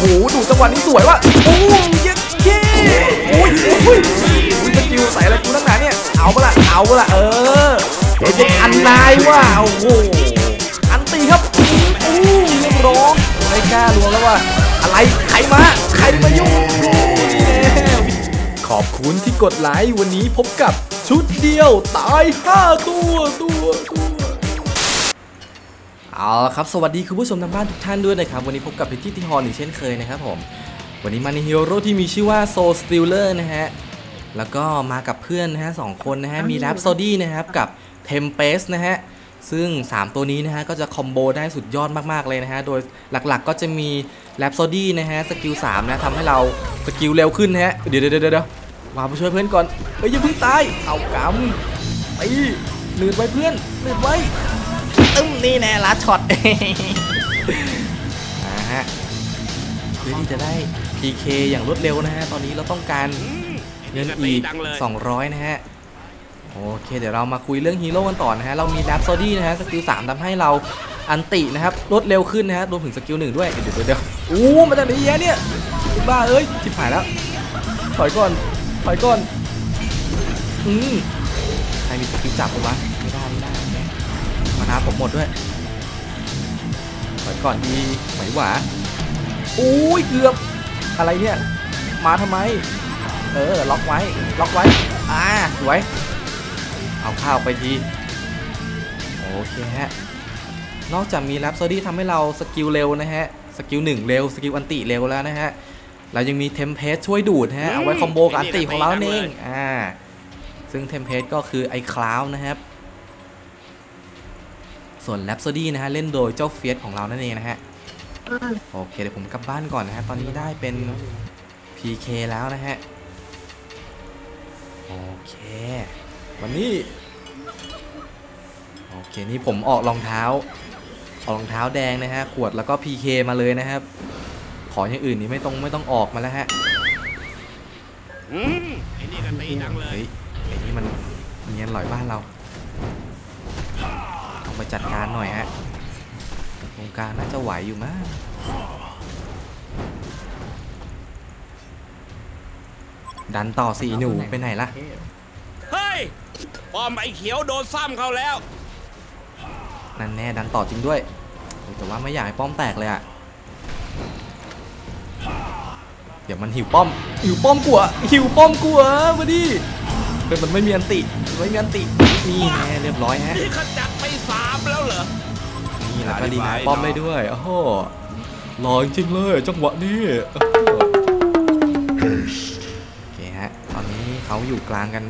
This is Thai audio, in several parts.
โหดูจังหวะนี้สวยว่ะโอ้ยเย็ดเย้โอ้ยโอ้ยโอ้ยสกิลใส่อะไรกูตั้งนานเนี่ยเอาปะล่ะเอาปะล่ะเออเด็กอันนายว่ะโอ้โหอันตีครับโอ้ยเรียกร้องไม่กล้าลวงแล้วว่ะอะไรใครมาใครมายุ่งโอ้ยนี่แน่ขอบคุณที่กดไลค์วันนี้พบกับชุดเดียวตาย 5 ตัวตัวตัว เอาละครับ สวัสดีคุณผู้ชมทางบ้านทุกท่านด้วยนะครับ วันนี้พบกับเพชรที่ฮอนอีกเช่นเคยนะครับผม วันนี้มาในฮีโร่ที่มีชื่อว่าโซสติลเลอร์นะฮะ แล้วก็มากับเพื่อนนะฮะสองคนนะฮะ มีแรปโซดี้นะครับ กับเทมเปสนะฮะ ซึ่ง 3 ตัวนี้นะฮะ ก็จะคอมโบได้สุดยอดมาก ๆ เลยนะฮะ โดยหลักๆก็จะมีแรปโซดี้นะฮะ สกิล3นะทำให้เราสกิลเร็วขึ้นนะฮะ เดี๋ยวเดี๋ยวเดี๋ยวมาไปช่วยเพื่อนก่อนเฮ้ยอย่าเพิ่งตายเอากำไปหนืดไว้เพื่อนหนืดไว้ ตึ้มนี่แน่ลัดช็อตนะฮะเพื่อที่จะได้ PK อย่างรวดเร็วนะฮะ ตอนนี้เราต้องการเงินอีก 200 นะฮะ โอเค เดี๋ยวเรามาคุยเรื่องฮีโร่กันต่อนะฮะ เรามีดับโซดี้นะฮะ สกิล 3ทำให้เราอันตินะครับ รวดเร็วขึ้นนะฮะ รวมถึงสกิลหนึ่งด้วย เดี๋ยวเดี๋ยวเดี๋ยวโอ้มาจากไหนเยอะเนี่ยไอ้บ้าเอ้ยชิบหายแล้ว ถอยก่อน ถอยก่อน อืมใครมีสกิลจับปะวะ นาผมหมดด้วยถอยก่อนดีไหวหวาโอ้ยเกือบ อะไรเนี่ย มาทำไม เออ ล็อกไว้ ล็อกไว้ อ่า สวย เอาข้าวไปที โอเคฮะ นอกจากมีแรปโซดี้ทำให้เราสกิลเร็วนะฮะ สกิลหนึ่งเร็ว สกิลอันติเร็วแล้วนะฮะ เรายังมีเทมเพสช่วยดูดฮะ เอาไว้คอมโบกับอันติของเราเอง อ่า ซึ่งเทมเพสก็คือไอ้คลาวนะครับ ส่วนแ h ปโซดี้นะฮะเล่นโดยเจ้าเฟียสของเรานั่นเองนะฮะโอเคเดี๋ยวผมกลับบ้านก่อนนะฮะตอนนี้ได้เป็น PK แล้วนะฮะโอเค วันนี้โอเคนี่ผมออกรองเท้า ออกรองเท้าแดงนะฮะขวดแล้วก็ PK มาเลยนะครับ ขออย่างอื่นนี่ไม่ต้องไม่ต้องออกมาแล้วฮะอืมไอ้นี่ก็ตีดังเลยเฮ้ยไอ้นี่มันเนียนหลอยบ้านเรา ต้องไปจัดการหน่อยฮะตรงกลางน่าจะไหวอยู่มากดันต่อสีหนูไปไหนล่ะ เฮ้ยปอมไอ้เขียวโดนซ้ำเขาแล้ว นั่นแน่ดันต่อจริงด้วยโอ้ยแต่ว่าไม่อยากให้ป้อมแตกเลยอะเดี๋ยวมันหิวป้อม หิวป้อมกลัว หิวป้อมกลัวมาดิเฮ้ยมันไม่มีอันติ ไม่มีอันติ นี่แน่เรียบร้อยฮะนี่เขาจัด แล้วก็ดีนะป้อมได้ด้วยโอ้โหหล่อจริงๆเลยจังหวะนี้โอ้โหโอเคฮะตอนนี้เขาอยู่กลางกัน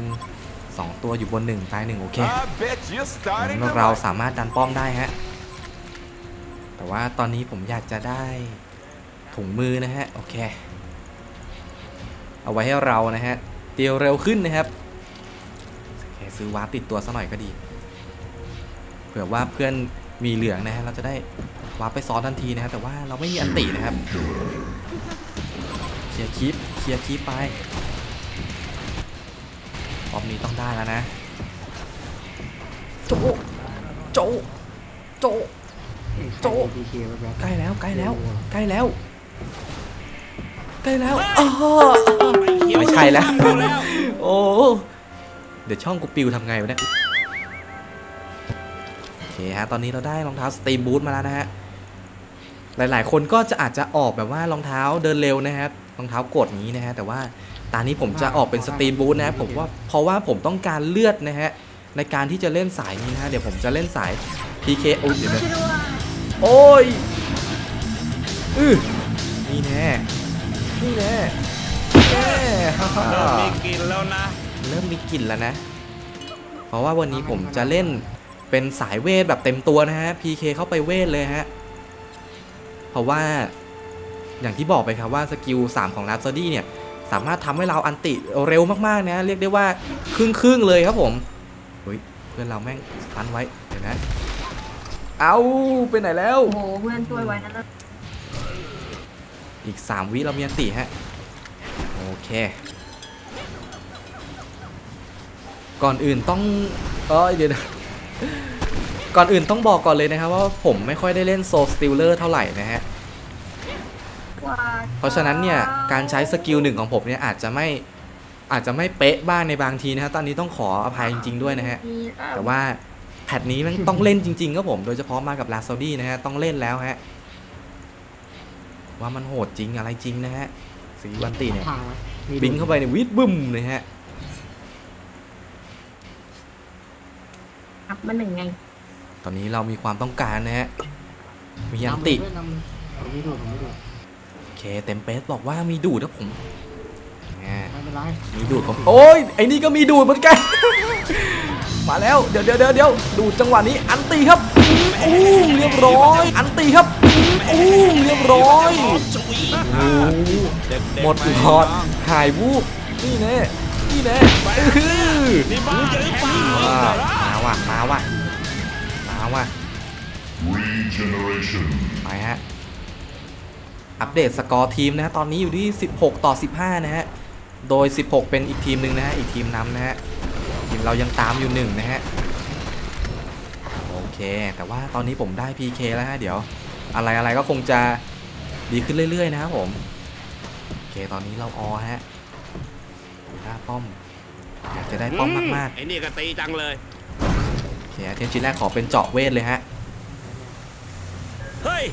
2 ตัวอยู่บนหนึ่งตายหนึ่งโอเค I bet you're starting งั้น to เรา like สามารถดันป้อมได้ฮะแต่ว่าตอนนี้ผมอยากจะได้ถุงมือนะฮะโอเค เอาไว้ให้เรานะฮะเตียวเร็วขึ้นนะครับโอเคซื้อวาร์ปติดตัวซะหน่อยก็ดีเผื่อว่าเพื่อน มีเหลืองนะฮะเราจะได้วาร์ปไปซ้อนทันทีนะฮะแต่ว่าเราไม่มีอันตินะครับเคลียร์คลิปเคลียร์คลิปไปรอบนี้ต้องได้แล้วนะโจโจโจโจใกล้แล้วใกล้แล้วใกล้แล้วใกล้แล้วอ้อไอ้เขียวไม่ใช่แล้วโดนซ้ำเขาแล้ว โอ้ เดี๋ยวช่องกูปิวทำไงวะเนี่ยโอเค ฮะ ตอนนี้เราได้รองเท้าสตรีมบูทมาแล้วนะฮะ หลายๆ คนก็จะอาจจะออกแบบว่ารองเท้าเดินเร็วนะครับรองเท้ากดอย่างนี้นะฮะ แต่ว่าตอนนี้ผมจะออกเป็นสตรีมบูทนะครับผมว่าเพราะว่าผมต้องการเลือดนะฮะในการที่จะเล่นสายนี้นะฮะเดี๋ยวผมจะเล่นสาย PK อุ๊ยเดี๋ยวนะโอ้ยอือนี่แน่นี่แน่แน่ฮ่าฮ่าเริ่มมีกลินแล้วนะ เริ่มมีกลิ่นแล้วนะ เพราะว่าวันนี้ผมจะเล่น เป็นสายเวทแบบเต็มตัวนะฮะ PK เข้าไปเวทเลยฮะ เพราะว่าอย่างที่บอกไปครับว่าสกิล 3 ของ r h a p s o d y เนี่ย สามารถทำให้เราอันติเร็วมากๆนะ เรียกได้ว่าครึ่งครึ่งๆเลยครับผมเฮ้ยเพื่อนเราแม่งสตันไว้ เดี๋ยวนะ เอาไปไหนแล้ว โอ้โหเพื่อนช่วยไว้นะนะอีก 3 วิเรามีอันติฮะ โอเค ก่อนอื่นต้องเออเดี๋ยวนะ ก่อนอื่นต้องบอกก่อนเลยนะครับว่าผมไม่ค่อยได้เล่นโซสติลเลอร์เท่าไหร่นะฮะวายเพราะฉะนั้นเนี่ย การใช้สกิลหนึ่งของผมเนี่ยอาจจะไม่อาจจะไม่เป๊ะบ้างในบางทีนะฮะ ตอนนี้ต้องขออภัยจริง ๆด้วยนะฮะ แต่ว่าแพทนี้มันต้องเล่นจริงๆครับผม โดยเฉพาะมากับลาซาดี้นะฮะ ต้องเล่นแล้วฮะ ว่ามันโหดจริงอะไรจริงนะฮะสีวันตีเนี่ยทางไหมมีบิงเข้าไปเนี่ยวิดบึ้มเลยฮะ อัพมาหนึ่งไง ตอนนี้เรามีความต้องการนะฮะ มียันนำติเลยนำเลยผมไม่ดูผมไม่ดูโอเคเต็มเปสบอกว่ามีดูดครับผมแหมไม่เป็นไรมีดูดผมโอ้ยไอ้นี่ก็มีดูดเหมือนกัน มาแล้วเดี๋ยวเดี๋ยวเดี๋ยวเดี๋ยวดูดจังหวะนี้อันตีครับอู้มเรียบร้อย อันตีครับอู้มเรียบร้อยจุยโอ้โหเด็กๆหมดหลอดหายวูบนี่แน่นี่แน่อื้อนี่บ้าหรือเปล่าอ่ามา ว่ะ มาว่ะ มาว่ะ Regeneration. ไปฮะ อัปเดตสกอร์ทีมนะฮะ ตอนนี้อยู่ที่ 16 ต่อ 15 นะฮะ โดย 16 เป็นอีกทีมหนึ่งนะฮะ อีกทีมนำนะฮะ ทีมเรายังตามอยู่หนึ่งนะฮะ โอเค แต่ว่าตอนนี้ผมได้ PK แล้วฮะ เดี๋ยว อะไรอะไรก็คงจะดีขึ้นเรื่อย ๆ นะครับผม โอเค ตอนนี้เราออฮะหน้าป้อมอยากจะได้ป้อมมากไอ้นี่ก็ตีจังเลยๆโอ เคเทมชิ้นแรกขอเป็นเจาะเวทเลยฮะเฮ้ย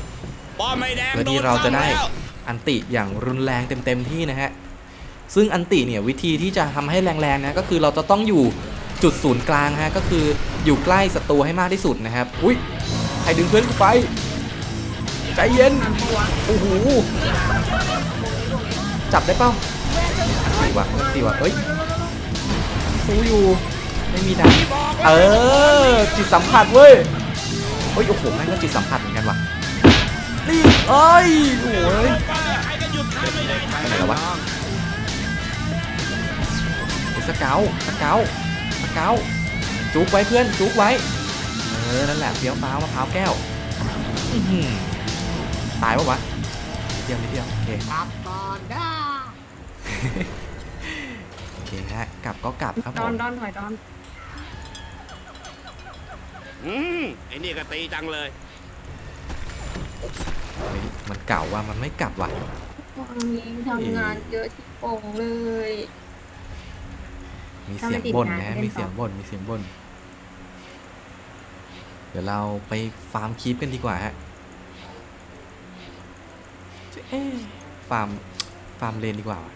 ป้อมไม่แดงเพื่อโดที่นเราจะได้ซ้ำแล้วอันติอย่างรุนแรงเต็มๆที่นะฮะซึ่งอันติเนี่ยวิธีที่จะทำให้แรงๆนะก็คือเราจะต้องอยู่จุดศูนย์กลางฮะก็คืออยู่ใกล้ศัตรูให้มากที่สุดนะครับอุ้ยใครดึงเพื่อนกูไปใจเย็นโอ้โหจับได้เปล่าตีวะตีวะเอ้ยสู้อยู่ ไม่มีดาบเออจิตสัมผัสเว้ยเฮ้ยโอ้โหแม่งก็จิตสัมผัสเหมือนกันว่ะนี่เอ้ยโอ้ยใครก็หยุดใครไม่ได้ไปไหนแล้ววะไอ้สเกลสเกลสเกลจุกไว้เพื่อนจุกไว้เออนั่นแหละเฟี้ยวฟ้าวมะพร้าวแก้วอื้อหือตายปะวะนิดเดียวนิดเดียวโอเคกลับก่อนด้าโอเคฮะกลับก็กลับครับดผอนมดอนถอยดอน อืมไอ้นี่ก็ตีจังเลยเฮ้ยมันเก่าว่ะมันไม่กลับว่ะวันนี้ทำงานเยอะที่โป่งเลย มีเสียงบ่นนะฮะมีเสียงบ่น มีเสียงบ่น เดี๋ยวเราไปฟาร์มคีปกันดีกว่าฮะเอ๊ะฟาร์ม ฟาร์มเลนดีกว่าว่ะ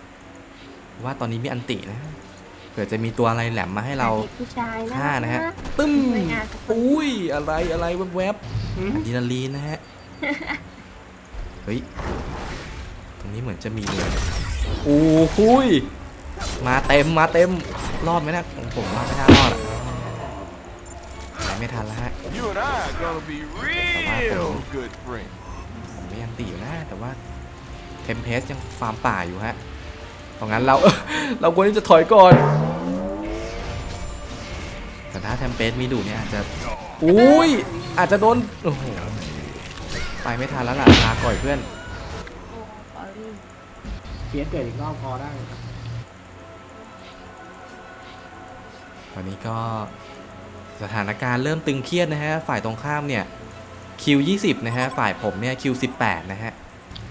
ว่าตอนนี้มีอันตินะ เผื่อจะมีตัวอะไรแหลมมาให้เราผู้ชายนะฆ่านะฮะตึ้มไม่งานสักคนอุ้ยอะไรอะไรแวบๆอะดรีนาลีนนะฮะเฮ้ยตรงนี้เหมือนจะมีเลยโอ้หุยมาเต็มมาเต็มรอดไหมนะผมผมว่าไม่น่ารอดอะไปไม่ทันแล้วฮะ You and I are gonna be real good friends. ผมไม่ยังตีอยู่นะแต่ว่าเทมเพสยังฟาร์มป่าอยู่ฮะเพ ราะงั้นเรา เราควรที่จะถอยก่อน แต่ถ้าเทมเพสมีดูเนี่ยอาจจะ อุ้ย อาจจะโดน โอ้โห ไปไม่ทันแล้วล่ะลาก่อยเพื่อนโอ้ sorry เพียสเกิดอีกรอบพอได้ตอนนี้ก็สถานการณ์เริ่มตึงเครียดนะฮะ ฝ่ายตรงข้ามเนี่ยคิว20 นะฮะ ฝ่ายผมเนี่ยคิว18 นะฮะ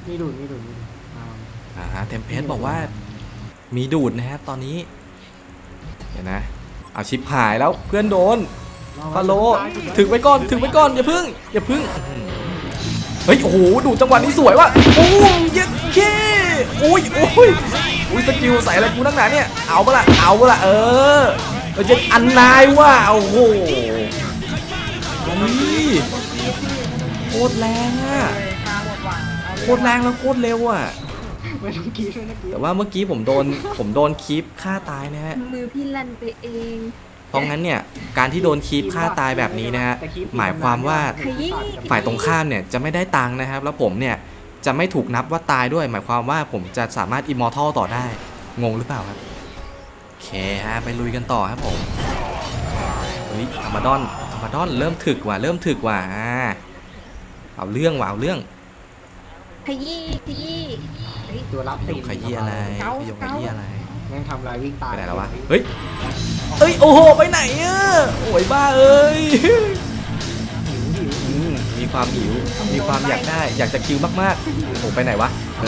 นี่ดูนี่ดูนี่ดูเอาอ่าฮะเทมเพสบอกว่า มีดูดนะฮะตอนนี้เดี๋ยวนะเอาชิปหายแล้วเพื่อนโดนฟาโลถึงไว้ก่อนถึงไว้ก่อนอย่าพึ่งอย่าพึ่งเฮ้ยโอ้โหดูจังหวะนี้สวยว่ะโอ้ยเย็ดเคอุ้ยโอ้ยอุ้ยสกิลใส่อะไรกูนักหนาเนี่ยเอาปะล่ะเอาปะล่ะเออเราจะอันนายว่ะโอ้โหอุ้ยโคตรแรงอะเลยตาหมดหวังเอาเลยโคตรแรงแล้วโคตรเร็วอะ ไม่ต้องกรีดด้วยนะกรีดแต่ว่าเมื่อกี้ผมโดน ผมโดนคีปฆ่าตายนะฮะ มือพี่ลั่นไปเอง เพราะงั้นเนี่ย การที่โดนคีปฆ่าตายแบบนี้นะฮะแต่คลิปหมายความว่าขยี้ฝ่ายตรงข้ามเนี่ยจะไม่ได้ตังค์นะครับ แล้วผมเนี่ยจะไม่ถูกนับว่าตายด้วย หมายความว่าผมจะสามารถอิมมอร์ทัลต่อได้ งงหรือเปล่าครับ โอเคฮะ ไปลุยกันต่อครับผม เฮ้ยอามาดอนอามาดอนเริ่มถึกว่ะ เริ่มถึกว่ะอ่าเอาเรื่องว่ะ เอาเรื่องขยี้ขยี้เฮ้ย ตัวรับพี่ยตีงขยี้อะไรเกาพี่ยงขยี้อะไรแม่งทำลายวิ่งตายไปไหนแล้ววะ เฮ้ยเอ้ย โอ้โห ไปไหนอะ โอ้ยบ้าเอ้ยหิวหิวอืมมีความหิว มีความอยากได้ อยากจะคิวมากๆ โอ้โห ไปไหนวะ เอ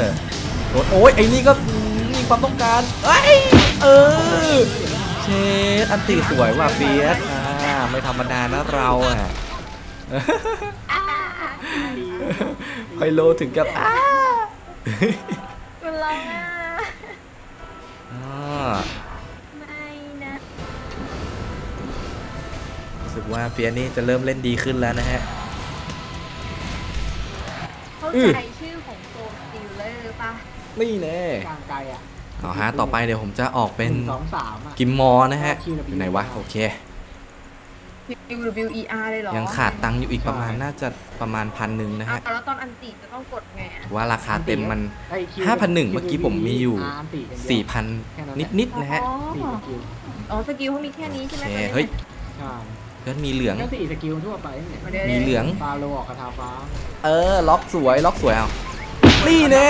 อโดนโอ้ยไอ้นี่ก็มีความต้องการ เอ้ย เออ เชดอันตีสวยว่ะเฟียสอ่า ไม่ธรรมดานะเราอะไพโลถึงกับอ้า มันร้องอะอ่าไม่นะรู้สึกว่าเฟียสนี่จะเริ่มเล่นดีขึ้นแล้วนะฮะ เข้าอื้อใจชื่อของโซนสติลเลอร์ป่ะนี่แน่กลางไกลอะเอาฮะ ต่อไปเดี๋ยวผมจะออกเป็นหงสองสามอะกิมมอนะฮะอยู่ไหนวะ โอเค W W E R เลยเหรอ ยังขาดตังค์อยู่อีกประมาณน่าจะประมาณพันหนึ่งนะอะฮะแล้วตอนอันติจะต้องกดไงอะว่าราคาเต็มมันไอ้คิว5,001เมื่อกี้ผมมีอยู่าอันติอย่างเดียว4,000นิดๆนะฮะอ๋อสี่สกิลอ๋อสกิลเขามีแค่นี้โอใช่ไหมเคตอนนี้เฮ้ยใช่เพื่อนมีเหลืองก็สี่สกิลทั่วไปเนี่ยมาเดี๋ยวมีเหลืองฟาโลออกคาถาฟ้า เออ ล็อกสวยล็อกสวยเอานี่แน่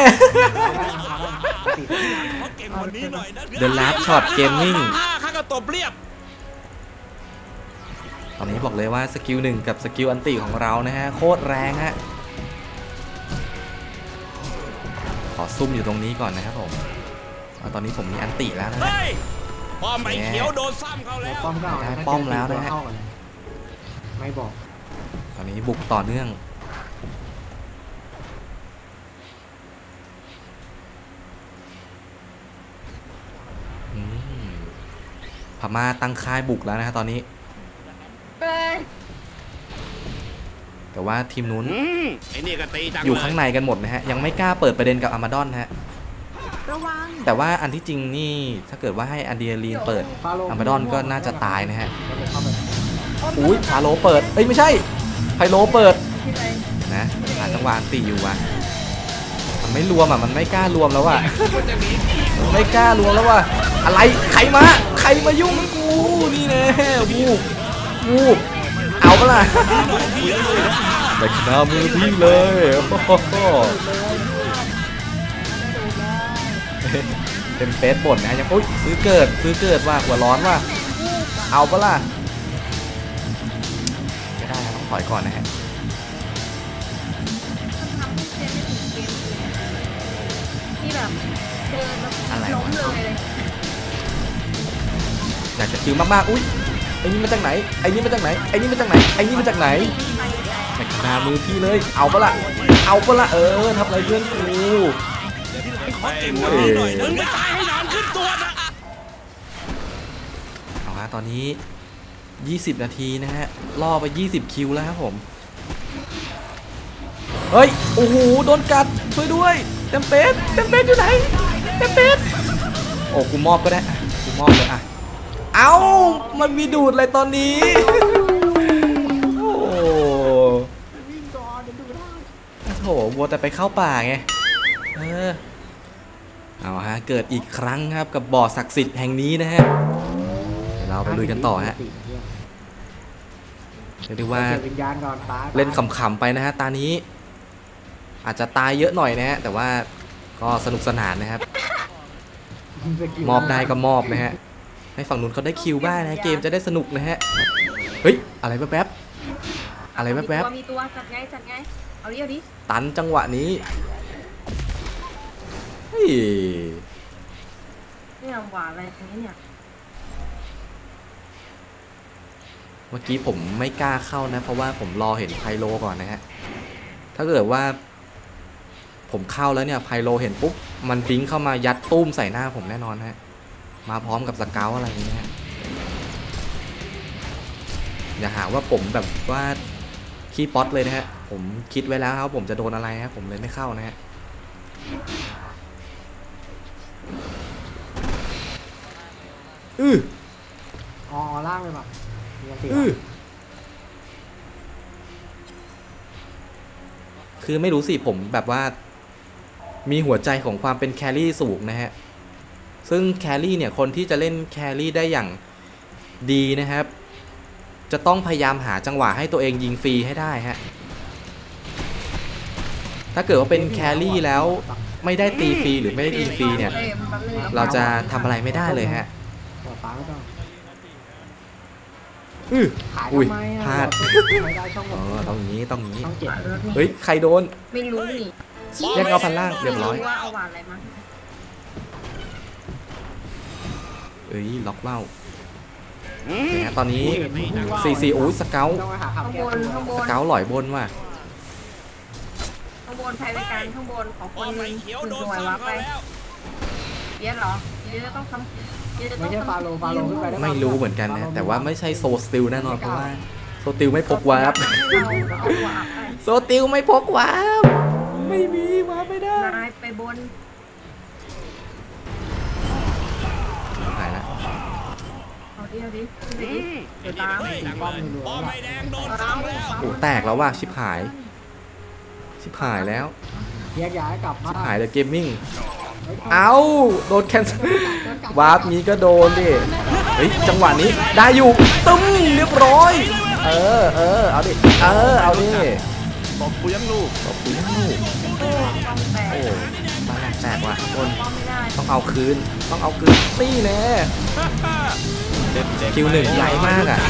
เขาเก่งกว่านี้หน่อยนะ The Last Shot Gaming ข้าก็ตบเรียบ ตอนนี้บอกเลยว่าสกิลหนึ่งกับสกิลอันติของเรานะฮะโคตรแรงฮะขอซุ่มอยู่ตรงนี้ก่อนนะครับผมเอาตอนนี้ผมมีอันติแล้วนะฮะเฮ้ยป้อมไอ้เขียวโดนซ้ำเขาแล้วป้อมก็เอาได้ถ้าป้อมเจแล้วนะฮะเข้าก่อไม่บอก ตอนนี้บุกต่อเนื่องอืมพม่าตั้งค่ายบุกแล้วนะฮะตอนนี้ แต่ว่าทีมนู้นอืมไอ้นี่ก็ตีจังอยู่เลยข้างในกันหมดนะฮะ ยังไม่กล้าเปิดประเด็นกับอามาดอนนะฮะระวังแต่ว่าอันที่จริงนี่ถ้าเกิดว่าให้อันเดียรีนเปิดฟาโลอัมบาดอนก็น่าจะตายนะฮะแล้วผมเข้าไปอุ้ยฟาโลเปิดเอ้ยไม่ใช่ไพโลเปิดที่ไหนนะหาจังหวะอันตีอยู่ว่ะมันไม่รวมอะมันไม่กล้ารวมแล้วว่ะมันไม่กล้ารวมแล้วว่ะอะไรใครมาใครมายุ่งกับกูนี่แน่วูบวูบ เอาปะล่ะเด็กหน้ามือพี่เลยโอ้โหเต็มเฟซบ่นนะยังอุ้ยซื้อเกิดซื้อเกิดว่ะหัวร้อนว่ะเอาปะล่ะไม่ได้นะต้องถอยก่อนนะฮะมันทำให้เจนไม่ถึงเกมเลยที่แบบเดินแล้วอะไรวะล้มเลยเลยอยากจะคิวมากๆ อุ้ย ไอ้นี่มาจากไหน ไอ้นี่มาจากไหน ไอ้นี่มาจากไหน ไอ้นี่มาจากไหนแต่ในขนามือพี่เลย เอาปะล่ะเอาปะล่ะเออทำอะไรเพื่อนกูเขาเก่งกว่านี้หน่อยมึงไม่ตายให้นอนขึ้นตัวนะเอาฮะตอนนี้ 20 นาทีนะฮะ ล่อไป 20 คิวแล้วครับผม เฮ้ย โอ้โห โดนกัด ช่วยด้วย เต็มเป็ดเต็มเป็ดอยู่ไหน เต็มเป็ดโอ้กูมอบก็ได้ กูมอบเลยอะ เอ้า มันมีดูดอะไรตอนนี้ โอ้โหวิ่งก่อนเดี๋ยวดูได้โอ้โหวัวแต่ไปเข้าป่าไง เออ เอาฮะ เกิดอีกครั้งครับกับบ่อศักดิ์สิทธิ์แห่งนี้นะฮะ เดี๋ยวเราไปลุยกันต่อฮะเรียกได้ว่าเก็บวิญญาณก่อนป้าเล่นขำๆไปนะฮะ ตานี้ อาจจะตายเยอะหน่อยนะฮะ แต่ว่าก็สนุกสนานนะครับ สกิลมอบได้ก็มอบนะฮะ ให้ฝั่งนู้นเขาได้คิวบ้างนะฮะเกมจะได้สนุกนะฮะ เฮ้ย อะไรแป๊บๆอะไรแป๊บมีตัวมีตัวจัดไงจัดไงเอาดิเอาดิๆตันจังหวะนี้เฮ้ยนี่ลำหวานอะไรอย่างนี้เนี่ยเมื่อกี้ผมไม่กล้าเข้านะ เพราะว่าผมรอเห็นไพโลก่อนนะฮะ ถ้าเกิดว่า ผมเข้าแล้วเนี่ยไพโลเห็นปุ๊บ มันบิงเข้ามายัดตุ้มใส่หน้าผมแน่นอนฮะ มาพร้อมกับสเกลอะไรอย่างเงี้ยอย่าหาว่าผมแบบว่าขี้ป๊อตเลยนะฮะ ผมคิดไว้แล้วครับผมจะโดนอะไรฮะผมเลยไม่เข้านะฮะอืออ๋อล่างเลยแบบมีอันติอือคือไม่รู้สิผมแบบว่า มีหัวใจของความเป็นแครี่สูงนะฮะ ซึ่งแครี่เนี่ยคนที่จะเล่นแครี่ได้อย่างดีนะครับ จะต้องพยายามหาจังหวะให้ตัวเองยิงฟรีให้ได้ฮะถ้าเกิดว่าเป็นแครี่แล้วไม่ได้ตีฟรีหรือไม่ได้ยิงฟรีเนี่ยเอ้ยมันแป๊บนึงเราจะทำอะไรไม่ได้เลยฮะหัวป้าไม่ต้องอือขายอุ้ยทำไมอะพลาดไม่ได้ช่องหมอ๋อดต้องอย่างนี้ต้องอย่างนี้ช่องเจ็ดเฮ้ย ใครโดน ไม่รู้นี่แยกเอาพันล่างเรียบร้อย เอาหวานอะไรมาเอ้ยล็อกเบ้าเนี่ยฮะตอนนี้ซีซีโอ้ยสเกลต้องไปหาขับข้างแก้บนตัวข้างบสนเกลหลอยบนว่ะข้างบนใครไปกันข้างบนของคป้อนมหไอ้นึงเขียวคุณโดนสวยซ้ำวับไปเขาแล้วเย็นเหรอเย็นจะต้องทำเย็นจะต้ไม่องใช่ฟาทำโลฟาโลขึ้นไปได้ไม่รู้เหมือนกันนะแต่ว่าไม่ใช่โซสติลแน่นอนเพราะว่าโซติลไม่พกวาร์ปให้เราเอาหัวอับไปโซติลไม่พกวาร์ปไม่มีวาร์ปไม่ได้ นายไปบน เอาดิเอาดิขึ้นไปอืดิมเดี๋ยวไอ้ตามนี่ก็ตีดังเลยป้อมไอ้แดงโดนซ้ำแล้วโอ้แตกแล้วว่ะชิบหาย ชิบหายแล้วแยกย้ายกลับมาชิบหายเลยเกมมิ่งเฮ้ยเอาโดนแคนเซิลวาร์ปนี้ก็โดนดิเฮ้ยจังหวะนี้ได้อยู่ตึ้มเรียบร้อย เออเออเอาดิเออเอาดิตบกูยังลูกตบปืนลูกโอ้ป้อม แตกโอ้มาแหลกแตกว่ะบนป้อมไม่ได้ต้องเอาคืน ต้องเอาคืนนี่แน่คิวหนึ่งใหญ่มากอะ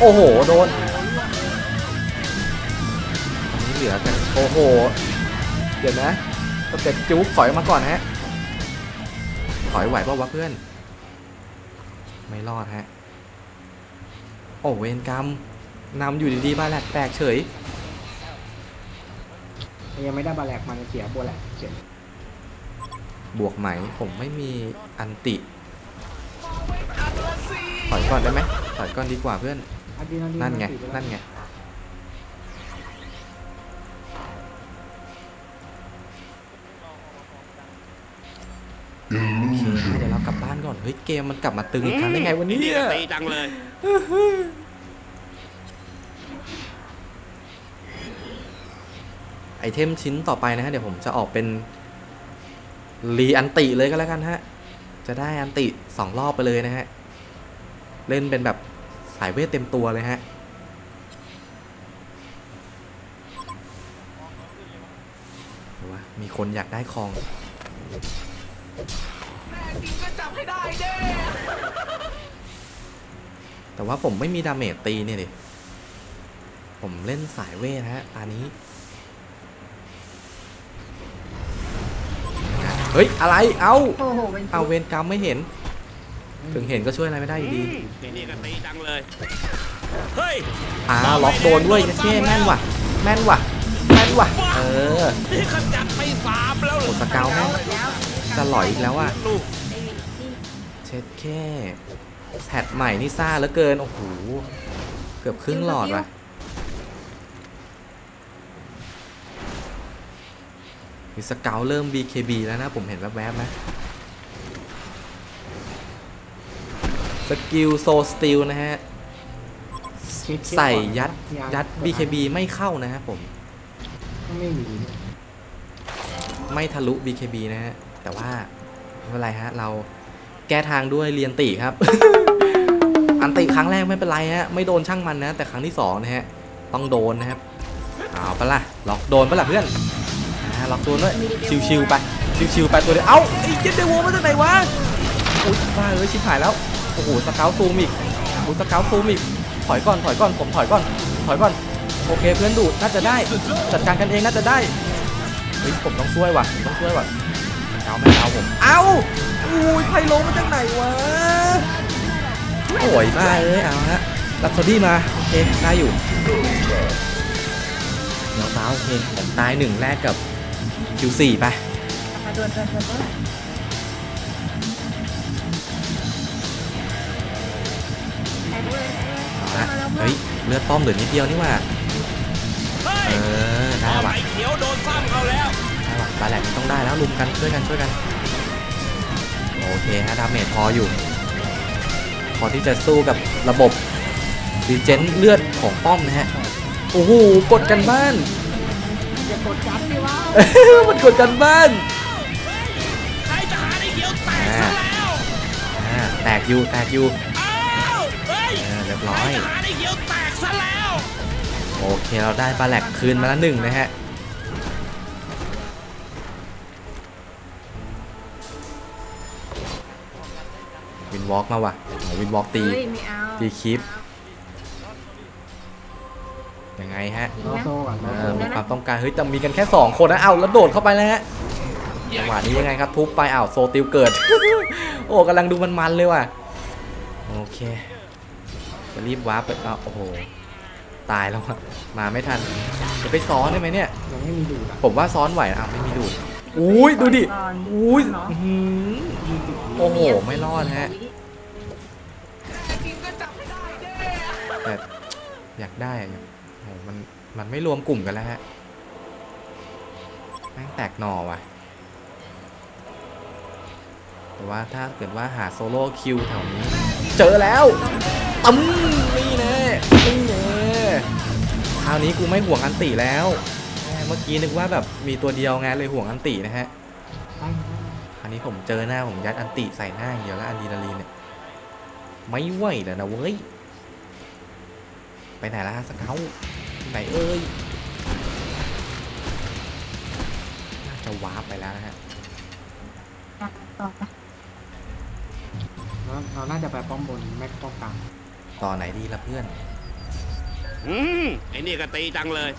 โอ้โห โดนอันนี้เหลือกัน โอ้โห เดี๋ยวนะสเต็ปจุ๊บถอยมาก่อนฮะ ถอยไหวป่าวะเพื่อน ไม่รอดฮะ โอ้เวรกรรมนำอยู่ดีๆบ้าแหลกแตกเฉยยังไม่ได้บาแลกมันเสียบัวแหลกเฉย บวกไหม ผมไม่มีอันติถอยก่อนได้ไหมถอยก่อนดีกว่าเพื่อนอะดรีนาลีนั่นไงมัติดปแล้วนั่นไงโอเคเดี๋ยวเรากลับบ้านก่อน เฮ้ย เกมมันกลับมาตึงอีกครั้งได้ไงวันนี้นี่เนี่ยก็ตีดังเลยไอเทมชิ้นต่อไปนะฮะ เดี๋ยวผมจะออกเป็น รีอันติเลยก็แล้วกันฮะ จะได้อันติสองรอบไปเลยนะฮะ เล่นเป็นแบบสายเวทเต็มตัวเลยฮะหรือว่ามีคนอยากได้คองแต่ว่าผมไม่มีดาเมจตีเนี่ยดิ ผมเล่นสายเวทนะฮะตอน เฮ้ยอะไรเอาโอ้โหเป็นเอาเวรกรรมไม่เห็น ถึงเห็นก็ช่วยอะไรไม่ได้อยู่ดีนี่นี่ก็ตีดังเลยเฮ้ยอ่าล็อกโดนด้วยเท่แม่นว่ะ แม่นว่ะ แม่นว่ะ เออนี่ขจัดไปสามแล้วเหรโอ้อสเกลแม่งแล้วจะหลอยอีกแล้วว่ะลูกไอ้ที่เช็ดแค่แพทใหม่นี่ซ่าเหลือเกินโอ้โหเกือบครึ่งหลอดว่ะ มีสเกลเริ่ม BKB แล้วนะ ผมเห็นแวบๆนะสกิลโซสติลนะฮะคิดคิใส่ก่อนยัดนะยัด BKB ไม่เข้านะฮะผม ไม่มี ไม่ทะลุ BKB นะฮะ แต่ว่าไม่เป็นไรฮะ เราแก้ทางด้วยเรียนติครับ อันติครั้งแรกไม่เป็นไรฮะ ไม่โดนช่างมันนะ แต่ครั้งที่สองนะฮะ ต้องโดนนะครับ เอาปะล่ะล็อกโดนปะล่ะเพื่อนอ่า ล็อกโดนด้วยชิวๆไปชิวๆไปตัวเดียวเอ้าไอ้เจนเดวมาจากไหนวะอุ้ยบ้าเลยชิบหายแล้วโอ้โหสเกลซูมอีกโอ้สเกลซูมอีกถอยก่อนถอยก่อนผมถอยก่อนถอยก่อนโอเคเพื่อนดูดน่าจะได้จัดการกันเองน่าจะได้เฮ้ยผมต้องช่วยว่ะต้องช่วยว่ะเกลไม่เอาผมเอ้าอุ้ยไพโลมาจากไหนวะโอ้ยบ้าเอ้ยเอาฮะรับซอดี้มาโอเคได้อยู่เดี๋ยวฟ้าโอเคผมตายหนึ่งแรกกับ Q4 ไปมาโดนโดนโดนโดนแทงเลยเอาแทละงเลยเฮ้ยเลือดป้อมเหลือนิดเดียวนี่หว่าเฮ้ยเออได้ป้อมว่ะไอ้เขียวโดนซ้ำเขาแล้วได้ว่ะบาแหลกต้องได้แล้วลุมกันช่วยกันช่วยกัน โอเคฮะดาเมจพออยู่ พอที่จะสู้กับระบบดีเจนเลือดของป้อมนะฮะ โอ้โหกดกันบ้าน อย่ากดจัดดิวะมันกดกันบ้านใครจะหาไอ้เขียวแตกซะแล้วอ่าแตกอยู่แตกอยู่อ้าวเฮ้ยเออเรียบใครร้อยจะหาไอ้เขียวแตกซะแล้วโอเคเราได้บาแหลกคืนมาแล้วหนึ่งนะฮะวินวอล์กมาว่ะโอ้วินวอล์กตีเฮ้ยไม่เอาตีคลิป ยยังไงฮะยิงรอนะโซ่ก่อนรเออโซ่อมีความต้องการเฮ้ยแต่มีกันแค่2คนนะเอ้าแล้วโดดเข้าไปแล้วฮะจังหวะนี้ยังไงครับทุบไปอ้าวโซติวเกิด โอ้กำลังดูมันๆเลยว่ะโอเคจะรีบวาร์ปไปอ้าวโอ้โหตายแล้วอะมาไม่ทันจะไปซ้อนได้ไหมเนี่ย ยังไม่มีดูดอะผมว่าซ้อนไหวนะอ้าวไม่มีดูดอุ้ยดูดิก่อนอุ้ยเนาะอื้อหือยิงติดโอ้โหไม่รอดฮะ แต่อยากได้อะอยาก โอ้มัน มันไม่รวมกลุ่มกันแล้วฮะ แม่งแตกหน่อว่ะ แต่ว่าถ้าเกิดว่าหาโซโล่คิวแถวนี้ เจอแล้วตั้มนี่แน่นี่แน่คราวนี้กูไม่ห่วงอันติแล้วแม่เมื่อกี้นึกว่าแบบมีตัวเดียวไงเลยห่วงอันตินะฮะคราวนี้ผมเจอหน้าผมยัดอันติใส่หน้าอย่างเดียวแล้วอะดรีนาลีนเนี่ยไม่ไหวแล้วนะเว้ย ไปไหนล่ะสเกลไหนเอ้ยน่าจะวาร์ปไปแล้วนะฮะต่อไปแล้วเราน่าจะไปป้อมบนแม็กป้อมกลางต่อไหนดีล่ะเพื่อน อืมไอ้นี่ก็ตีจังเลย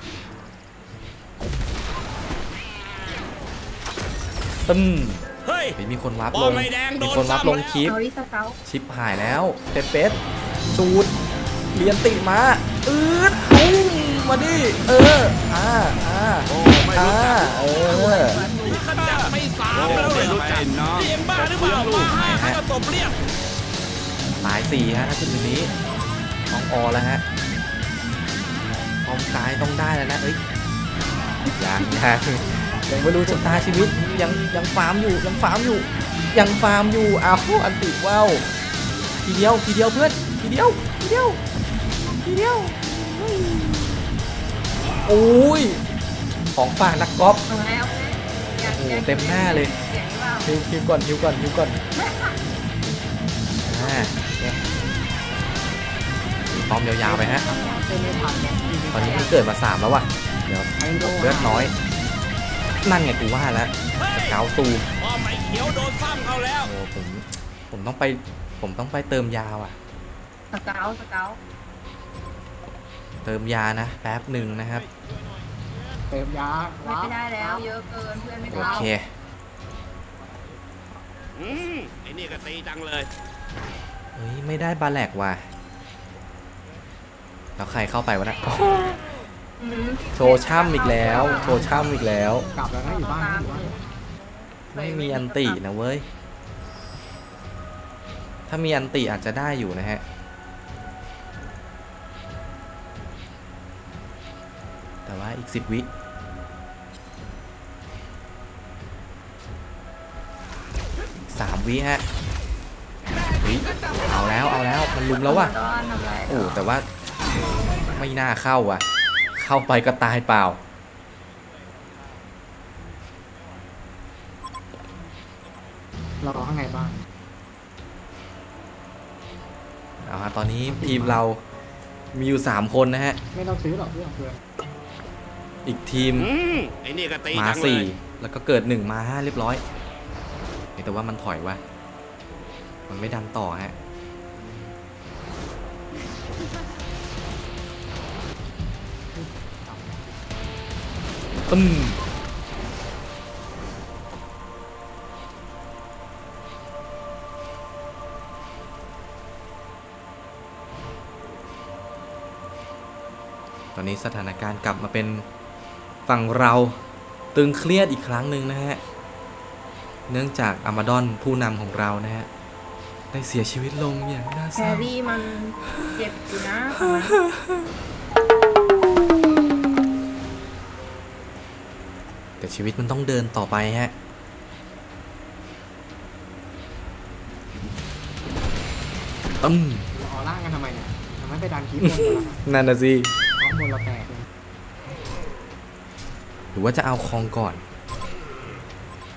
ตึ้มเฮ้ยเฮ้ยมีคนวาร์ปบลอลงไม่แดงโดนมีคนวาร์ปลงซ้ำแล้วคลิปเอาดิสเกลชิปหายแล้วเปเป๊ดดูดเรียนติมา อืดปุ้งมาดิ เออ อ่าอ่าโอ้ไม่รู้จักเออขนาดไปสามแล้วเลยรู้จักเนาะเรียนบ้าหรือเปล่ามาห้าให้ก็ตบเรียกหมายสี่ฮะถ้าจุดนี้ต้องออแล้วฮะออมกายต้องได้แล้วนะ เอ้ยยังยังยังไม่รู้ชะตาชีวิตยังยังฟาร์มอยู่ยังฟาร์มอยู่ยังฟาร์มอยู่อ้าวอันติว้าวทีเดียวทีเดียวเพื่อนทีเดียวทีเดียว เดียวเฮ้ยโอ้ย ของฝากนักกอล์ฟเอาไงเอาไงอยากโอ้โหอยากเต็มหน้าเลยเสียงหรือเปล่าฮิวฮิวก่อนฮิวก่อนฮิวก่อนอ่าโอเคพร้อมยาวๆไปฮะเต้นไม่ทันตอนนี้มันเกิดมาสามแล้วว่ะ เดี๋ยวไอโดเลือดน้อย นั่นไงกูว่าแล้วสเกาวซูพอไม่เขียวโดนซ้ำเขาแล้วโอ้ผม ผมต้องไป ผมต้องไปเติมยาว่ะสเกลสเกล เติมยานะแป๊บหนึ่งนะครับ เติมยาไม่ว้าได้แล้ว เยอะเกินเพื่อนไม่โอเข้าเค อืมไอ้นี่ก็ตีจังเลยเฮ้ยไม่ได้บาแลกว่ะแล้วใครเข้าไปวะเนะอืมโชว์ช่ำอีกแล้ว โชว์ช่ำอีกแล้ว กลับแล้วนะอยู่บ้านนะอยู่บ้านไม่มีอันตินะเว้ย ถ้ามีอันติอาจจะได้อยู่นะฮะ แต่ว่าอีกสิบวิอีกสามวิฮะวิเอาแล้วเอาแล้วมันลุมแล้วว่ะดอนทำไรโอ้แต่ว่าไม่น่าเข้าว่ะ เข้าไปก็ตายเปล่าเรารอข้างในบ้านเอาฮะตอนนี้ทีมเรามีอยู่ 3 คนนะฮะ ไม่ต้องซื้อหรอกเพื่อนเพื่ อนอีกทีมอืมไอ้นี่ก็ตีมาจังเลสี่ยแล้วก็เกิด1มา5เรียบร้อยเฮ้ยแต่ว่ามันถอยว่ะมันไม่ดันต่อฮะตึ้มตอนนี้สถานการณ์กลับมาเป็น ฝั่งเราตึงเครียดอีกครั้งหนึ่งนะฮะ เนื่องจากอามาดอนผู้นำของเรานะฮะ ได้เสียชีวิตลงอย่างน่าแฮเศร้า ร์รี่มันเจ็บอยู่นะฝั่งนั้นแต่ชีวิตมันต้องเดินต่อไปฮะ ตึ้ม เราออร่ากันทำไมเนี่ยทำไมไปดันคลิปบนกันล่ะนั่นน่ะสิป้อมบนเราแตกเลย หรือว่าจะเอาคองก่อน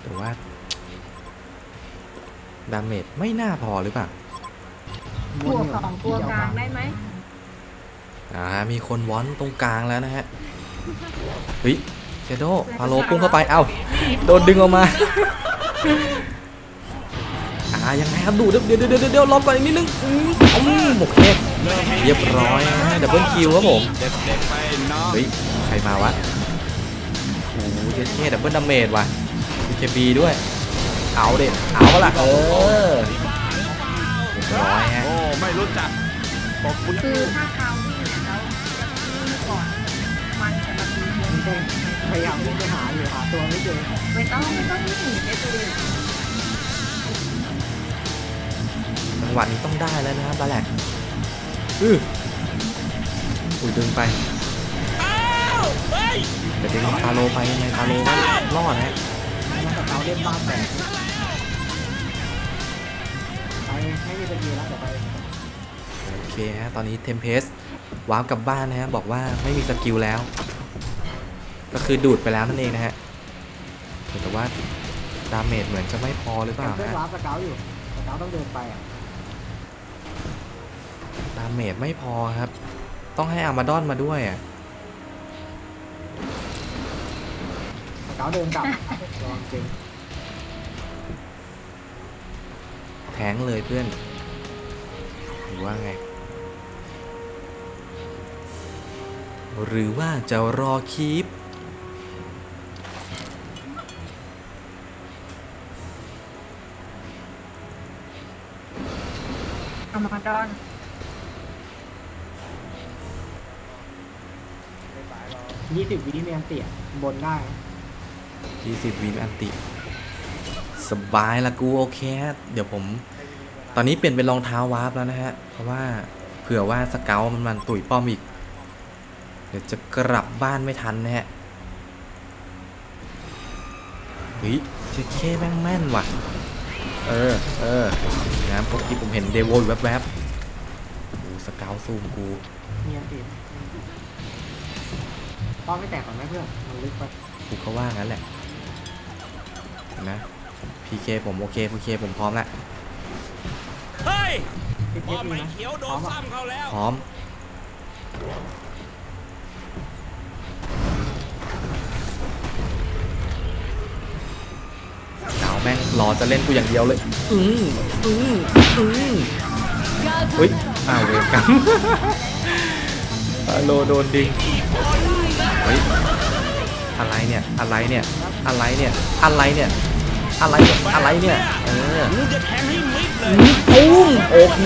แต่ว่าดาเมจไม่น่าพอหรือเปล่าบวกสองตัวกลางได้ไหมอ่า มีคนวอนตรงกลางแล้วนะฮะ เฮ้ยเชโดพาโลพุ่งเข้าไป เอ้า โดนดึงออกมาเอาอ่า ยังไงครับ ดู เดี๋ยวเดี๋ยวเดี๋ยวเดี๋ยวรอก่อนอีกนิดนึงอืมอืมโอเคเรียบร้อยนะดับเบิลคิวครับผมเด็กๆไปน้องเฮ้ย ใครมาวะโอ้โห เจเจดับเบิลดาเมจว่ะมีเคบีด้วย เอาเด็ดเอาละเออร้อยฮะโอ้ไม่รู้จักขอบคุณคือถ้าเขาวิ่งเนี่ยแล้วก่อนมันจะมาตีเยอะไม่ใช่พยายามวิ่งไปหาอยู่หาตัวไม่เจอไม่ต้องไม่ต้องวิ่งเอสเลยจังหวะนี้ต้องได้แล้วนะครับบาแลกอืออุ้ยดึงไปอ้าวเฮ้ย แต่ดึงฟาโลไปยังไงฟาโลก็รอดนะฮะแล้วแต่เขาเล่นบ้านแตกไปไม่มีสกิลแล้วแต่ไปโอเคฮะตอนนี้เทมเพสวาร์ปกลับบ้านนะฮะบอกว่าไม่มีสกิลแล้ว ก็คือดูดไปแล้วนั่นเองนะฮะแต่ว่าดาเมจเหมือนจะไม่พอหรือเปแต่ล่าเพื่อนฮะวาร์ปสเกลอยู่สเกลต้องเดินไปอะดาเมจไม่พอครับ ต้องให้อามาดอนมาด้วยอะ เกลเดินกลับระวังจริงแทงเลยเพื่อนหรือว่าไง หรือว่าจะรอคีปเอามาดอนยี่สิบวิเมียนเตี่ยบนได้ 20วินอันติ สบายละกูโอเคฮะเดี๋ยวผม ตอนนี้เปลี่ยนเป็นรองเท้าวาร์ปแล้วนะฮะ เพราะว่าเผื่อว่าสเกลมันมันตุ๋ยป้อมอีก เดี๋ยวจะกลับบ้านไม่ทันนะฮะเฮ้ยเช็คเคแม่งแม่นว่ะ เออ เออนะเมื่อกี้ผมเห็นเดโวอยู่แวบๆโอ้สเกลซูมกูเมียนเตี่ยป้อมไม่แตกก่อนไหมเพื่อนมันลึกไปกูก็ว่างั้นแหละเห็ นนะพีเคผมโอเคพีเคผมพร้อมแล้วเฮ้ยคิดพเย็อบดีไม่นะเขียวโดพร้อนมอะซ้ำเขาแล้วพร้อมสาวแม่งรอจะเล่นกูอย่างเดียวเลย อืมอืมอืมอุ้ยอ้าวเวรกรรมฮัลโหลโดนดิงเฮ้ย อะไรเนี่ย อะไรเนี่ย อะไรเนี่ย อะไรเนี่ย อะไรเนี่ยอะไรเนี่ย เออปุ้มโอเค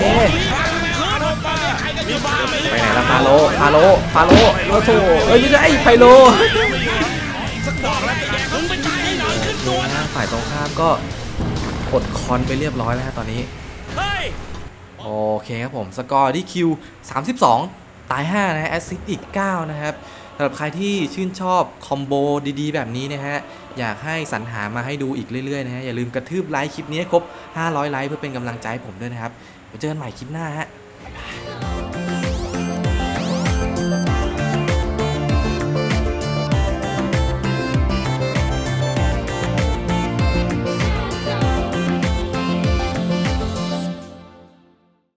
ไปไหนละฟาโลฟาโลฟาโลโอ้โถเอ้ยไม่ใช่ไอ้ไพโลสักดอกแล้วแกมึงไปตายให้หนอนขึ้นตัวนะฮะฝ่ายตรงข้ามก็กดคอนไปเรียบร้อยแล้วฮะตอนนี้ โอเคครับผม สกอร์ที่คิว 32 ตาย 5 นะฮะแอสซิสต์อีก 9 นะครับ สำหรับใครที่ชื่นชอบคอมโบดีๆ แบบนี้นะฮะ อยากให้สรรหามาให้ดูอีกเรื่อยๆนะฮะ อย่าลืมกระทืบไลค์คลิปนี้ให้ครบ 500 ไลค์เพื่อเป็นกำลังใจให้ผมด้วยนะครับไว้เจอกันใหม่คลิปหน้าฮะ บ๊ายบาย